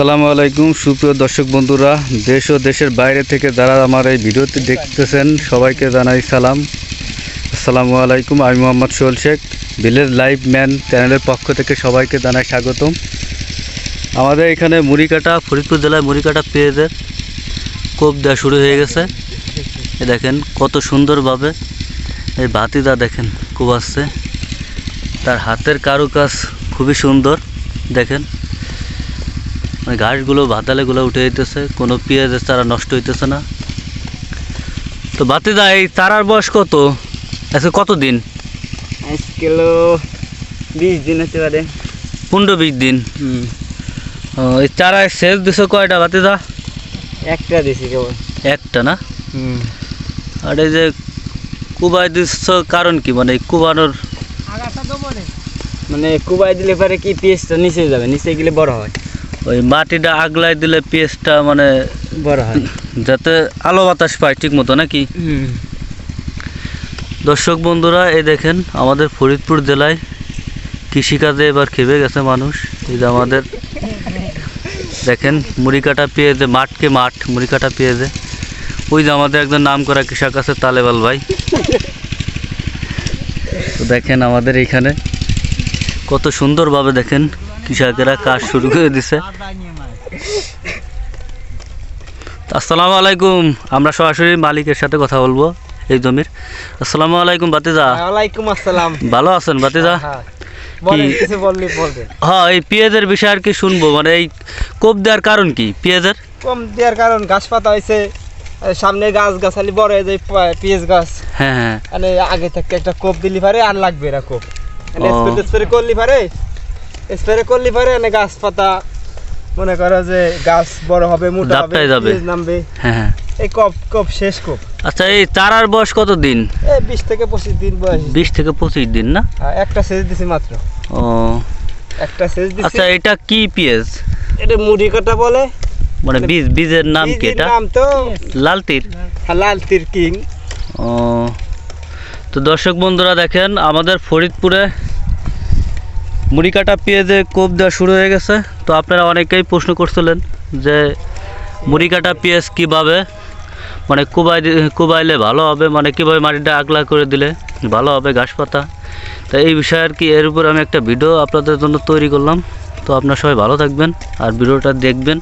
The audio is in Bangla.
আসসালামু আলাইকুম, সুপ্রিয় দর্শক বন্ধুরা, দেশ ও দেশের বাইরে থেকে যারা আমার এই ভিডিওতে দেখতেছেন, সবাইকে জানাই সালাম। আসসালামু আলাইকুম, আমি Mohammad Sohel Sheikh village live man চ্যানেলের পক্ষ থেকে সবাইকে জানাই স্বাগতম। আমাদের এখানে মুড়িকাটা, ফরিদপুর জেলায় মুড়িকাটা পেঁয়াজের কোপ দেওয়া শুরু হয়ে গেছে। এ দেখেন, কত সুন্দরভাবে এই ভাতিদা দেখেন কোপ আসছে। তার হাতের কারুকাজ খুবই সুন্দর, দেখেন। মানে ঘাসগুলো ভাতালেগুলো উঠে যেতেছে কোনো পেঁয়াজের চারা নষ্ট হইতেছে না। তো বাতিদা এই চারার বয়স কত? আজকে কত দিন আজকেল বিশ দিন হতে পারে। পনেরো বিশ দিন। এই চারায় সেচ দিছো কয়টা বাতিদা? একটা দিছি কেবল। একটা না? আর এই যে কুবাই দিচ্ছ কারণ কি? মানে কুবানোর মানে কুবাই দিলে পরে কি পেঁয়াজটা নিচে যাবে? নিচে গেলে বড় হয়। ওই মাটিটা আগলাই দিলে পেঁয়াজটা মানে বড় হয়। যাতে আলো বাতাস পায় ঠিক মতো নাকি? দর্শক বন্ধুরা এই দেখেন আমাদের ফরিদপুর জেলায় কৃষিকাজে এবার খেপে গেছে মানুষ। এই যে আমাদের দেখেন মুড়ি কাটা পেঁয়াজে মাঠকে মাঠ মুড়ি কাটা পেঁয়াজে। ওই যে আমাদের একজন নাম করা কৃষক আছে তালেবাল ভাই। তো দেখেন আমাদের এইখানে কত সুন্দরভাবে দেখেন কৃষকেরা কাজ শুরু করে দিছে। আসসালামু আলাইকুম আমরা সরাসরি মালিকের সাথে কথা বলব এই জমির। আসসালামু আলাইকুম বাতিজা। ওয়ালাইকুম আসসালাম। ভালো আছেন বাতিজা? হ্যাঁ, বলবেন। হ্যাঁ এই পেঁয়াজের বিষয়ে আর কি শুনব মানে এই কোপ দেওয়ার কারণ কি পেঁয়াজের? কম দেওয়ার কারণ ঘাস পাতা হয়েছে সামনে গাছ গাছালি বড় হয়ে যায় পেঁয়াজ গাছ। হ্যাঁ হ্যাঁ। মানে আগে থেকে একটা কোপ দিলি পারে আর লাগবে না কোপ। ও। স্প্রে করলি পারে? স্প্রে করলি পারে? মানে গাছ পাতা? মনে করো যে গাছ বড় হবে মোটা হবে যাবে। নামবে। হ্যাঁ হ্যাঁ। এই কপ কপ শেষ কপ। আচ্ছা এই চারার বয়স কত দিন এই বিশ থেকে পঁচিশ দিন বয়স। বিশ থেকে পঁচিশ দিন না? একটা সেচ দিছি মাত্র। ও। একটা সেচ দিছি। আচ্ছা এটা কি পেঁয়াজ এটা মুড়ি কাটা বলে। মানে বীজ বীজের নাম কি এটা? নাম তো লালতির। লাল তীর কিং। ও। তো দর্শক বন্ধুরা দেখেন, আমাদের ফরিদপুরে মুড়ি কাটা পেঁয়াজে কোপ দেওয়া শুরু হয়ে গেছে। তো আপনারা অনেকেই প্রশ্ন করছিলেন যে মুড়ি কাটা পেঁয়াজ কীভাবে মানে কুবাই কুবাইলে ভালো হবে মানে কীভাবে মাটিটা আগলা করে দিলে ভালো হবে ঘাস পাতা। তো এই বিষয়ে আর কি, এর উপর আমি একটা ভিডিও আপনাদের জন্য তৈরি করলাম। তো আপনারা সবাই ভালো থাকবেন আর ভিডিওটা দেখবেন।